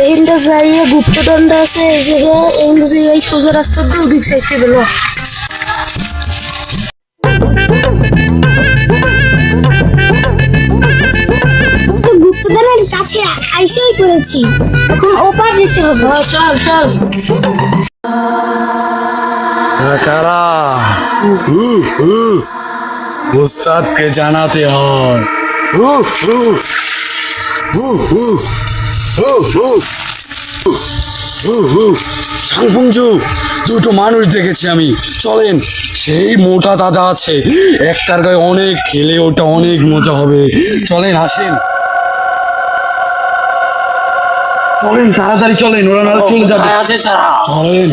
এহিন্দা যাইয়া গুপ্তদণ্ড আছে এই জায়গায় এই সোজা ৰাস্তাত দিয়ে ওদিক বোলো? কাছে আইসেই পড়েছি। এখন ওপার যেতে হবে। চল চল হ্যাঁ, কারা? উস্তাদকে জানাতে হয়। সাংফুঞ্জু দুটো মানুষ দেখেছি আমি। চলেন সেই মোটা দাদা আছে। একটার গায়ে অনেক খেলে ওটা অনেক মজা হবে। চলেন আসেন। চলেন তাড়াতাড়ি চলেন ওরা নাহলে চলে যাবে আছে তারা চলেন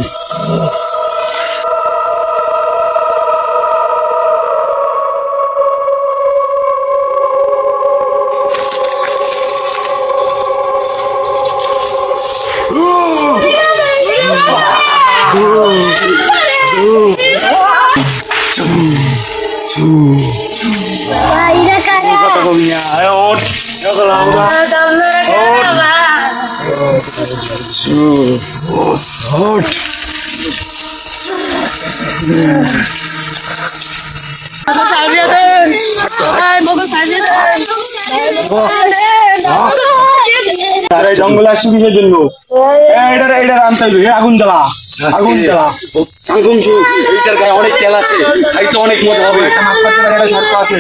ভাইরা কারা কবি না আয় ওঠ এখন আমরা so hot. Mogo saja জঙ্গল আসছে কিসের জন্য? এটা এটা আনতে হইবে। আগুন জ্বালা আগুন আচ্ছা, জ্বালা। আগুন এইটার গায়ে অনেক তেল আছে খাইতে অনেক মজা হবে। শর্ত আছে।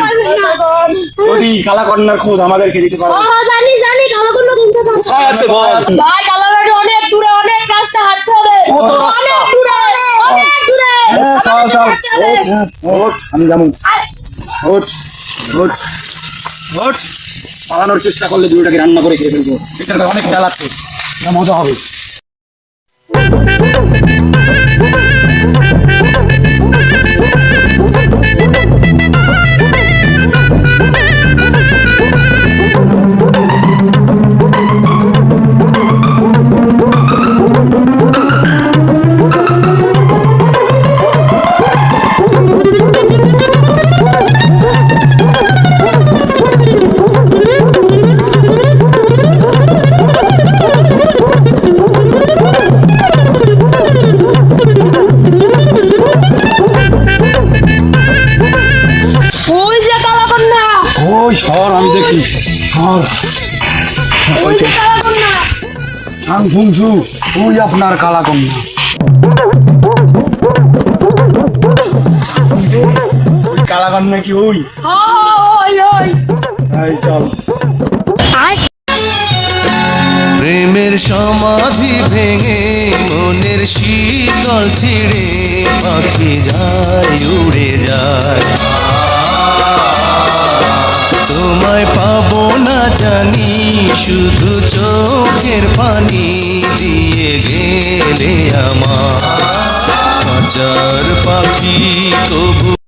যদি কালা কন্যার খোঁজ আমাদেরকে দিতে পারো জানি জানি কালা কন্যা আছে। হ্যাঁ, আমি যাব। পালানোর চেষ্টা করলে দুটোটাকে রান্না করে খেয়ে ফেলব। এটার অনেক খেয়াল আছে মজা হবে। ওই সর আমি দেখি ওই যে কালাকন্যা আপনার কালা কন্যা কালা কন্যা কি ওই। এই চল। প্রেমের সমাধি ভেঙে মনের শীতল ছিঁড়ে পাখি যায় উড়ে যায়। পাবো না জানি শুধু চোখের পানি দিয়ে গেলে আমার হাজার পাখি তবু